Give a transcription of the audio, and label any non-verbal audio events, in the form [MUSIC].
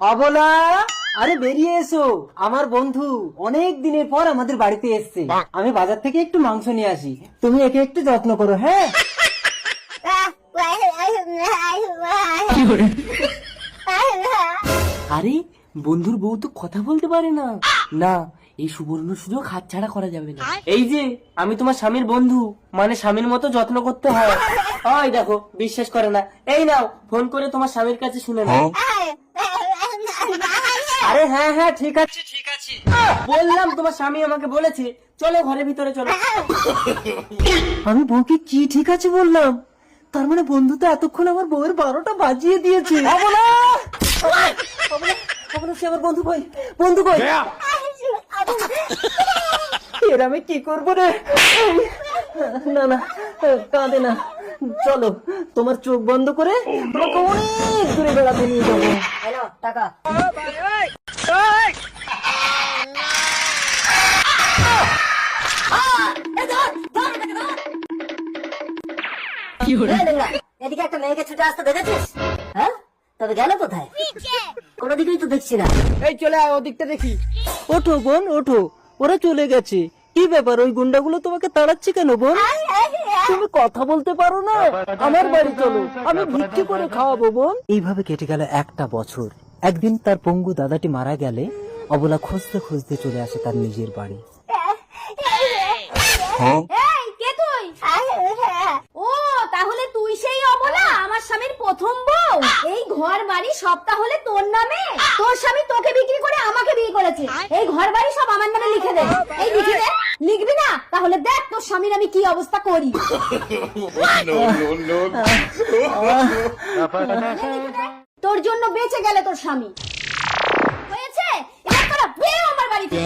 অবলা আরে বেরিয়ে এসো। আমার বন্ধু অনেক দিনের পর আমাদের বাড়িতে এসছে। আমি বাজার থেকে একটু মাংস নিয়ে আসি। তুমি একে একটু যত্ন করো হ্যাঁ? আরে বন্ধুর বউ তো কথা বলতে পারে না। না এই সুবর্ণ সুযোগ হাতছাড়া করা যাবে না। এই যে আমি তোমার স্বামীর বন্ধু। মানে স্বামীর মতো যত্ন করতে হয়। ওই দেখো বিশ্বাস করে না। এই নাও ফোন করে তোমার স্বামীর কাছে শুনে নাও। [LAUGHS] আরে হ্যাঁ হ্যাঁ ঠিক আছে। ঠিক আছে। বললাম তোমার স্বামী আমাকে বলেছে চলো ঘরের ভিতরে চলো। আমি বউকে কি ঠিক আছে বললাম? তার মানে বন্ধু তো এতক্ষণ আমার বউয়ের বারোটা বাজিয়ে দিয়েছে। সে আমার বন্ধু কই? বন্ধু কই? এর আমি কি করব রে? না না কাঁদে না। চলো তোমার চোখ বন্ধ করে অনেক দূরে বেড়াতে নিয়ে যাব। টাকা। এদিকে একটা মেয়েকে ছুটে আসতে দেখেছিস? হ্যাঁ? তবে গেল কোথায়? কোনো দিকেই তো দেখছি না। এই চলে আয় ওদিকটা দেখি। ওঠো বোন ওঠো। ওরা চলে গেছে। কি ব্যাপার? ওই গুন্ডাগুলো তোমাকে তাড়াচ্ছে কেন বোন? তুমি কথা বলতে পারো না? আমার বাড়ি চলো। আমি ভিক্ষি করে খাওয়াবো বোন। এইভাবে কেটে গেল একটা বছর। একদিন তার পঙ্গু দাদাটি মারা গেলে অবলা খুঁজতে খুঁজতে চলে আসে তার নিজের বাড়ি। এই কে তুই? ও তাহলে তুই সেই অবলা আমার স্বামীর প্রথম বউ? এই ঘর বাড়ি সব তাহলে তোর নামে? তোর স্বামী তোকে বিক্রি করে আমাকে বিয়ে করেছে। এই ঘর বাড়ি সব আমার নামে লিখে দে। এই লিখে দে। লিখবি না তোর স্বামীর আমি কি অবস্থা করি? তোর জন্য বেঁচে গেলে তোর স্বামী। হয়েছে? এবার তোরা আমার বাড়িতে।